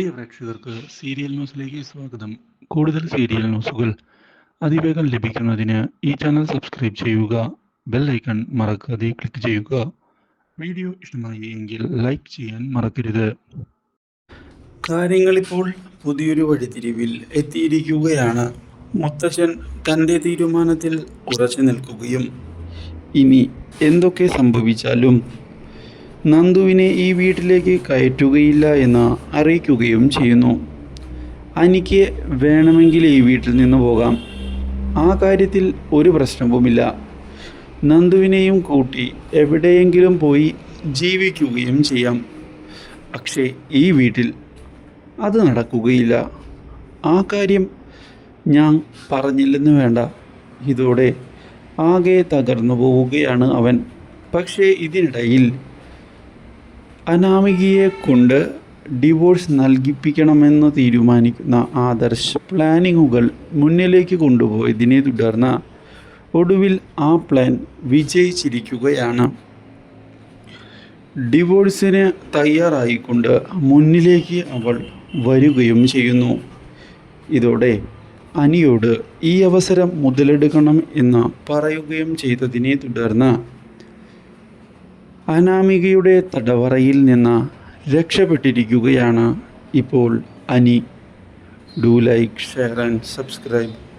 പ്രിയ പ്രേക്ഷകർക്ക് സീരിയൽ ന്യൂസിലേക്ക് സ്വാഗതം. കൂടുതൽ സീരിയൽ ന്യൂസുകൾ അതിവേഗം ലഭിക്കുന്നതിന് ഈ ചാനൽ സബ്സ്ക്രൈബ് ചെയ്യുക ബെൽ ഐക്കൺ മറക്കാതെ ക്ലിക്ക് ചെയ്യുക. വീഡിയോ ഇഷ്ടമായി എങ്കിൽ ലൈക്ക് ചെയ്യാൻ മറക്കരുത്. കാര്യങ്ങളിപ്പോൾ പുതിയൊരു വഴിതിരിവിൽ എത്തിയിരിക്കുകയാണ്. മുത്തശ്ശൻ തന്റെ തീരുമാനത്തിൽ ഉറച്ചു നിൽക്കുകയും. ഇനി എന്തൊക്കെ സംഭവിച്ചാലും നന്ദുവിനെ ഈ വീട്ടിലേക്ക് കയറ്റുകയില്ല എന്ന് അറിയിക്കുകയും ചെയ്യുന്നു. അനിക്ക് വേണമെങ്കിൽ ഈ വീട്ടിൽ നിന്ന് പോകാം. ആ കാര്യത്തിൽ ഒരു പ്രശ്നവുമില്ല. നന്ദുവിനെയും കൂട്ടി എവിടെയെങ്കിലും പോയി ജീവിക്കുകയും ചെയ്യാം. പക്ഷേ ഈ വീട്ടിൽ അത് നടക്കുകയില്ല. ആ കാര്യം ഞാൻ പറഞ്ഞില്ലെന്ന് വേണ്ട. ഇതോടെ ആകെ തകർന്നു പോവുകയാണ് അവൻ. പക്ഷേ ഇതിനിടയിൽ അനാമികയെ കൊണ്ട് ഡിവോഴ്സ് നൽകിപ്പിക്കണമെന്ന് തീരുമാനിക്കുന്ന ആദർശ് പ്ലാനിങ്ങുകൾ മുന്നിലേക്ക് കൊണ്ടുപോയതിനെ തുടർന്ന് ഒടുവിൽ ആ പ്ലാൻ വിജയിച്ചിരിക്കുകയാണ്. ഡിവോഴ്സിന് തയ്യാറായിക്കൊണ്ട് മുന്നിലേക്ക് അവൾ വരികയും ചെയ്യുന്നു. ഇതോടെ അനിയോട് ഈ അവസരം മുതലെടുക്കണം എന്ന് പറയുകയും ചെയ്തതിനെ തുടർന്ന് അനാമികയുടെ തടവറയിൽ നിന്ന് രക്ഷപ്പെട്ടിരിക്കുകയാണ് ഇപ്പോൾ Ani. Do like share and subscribe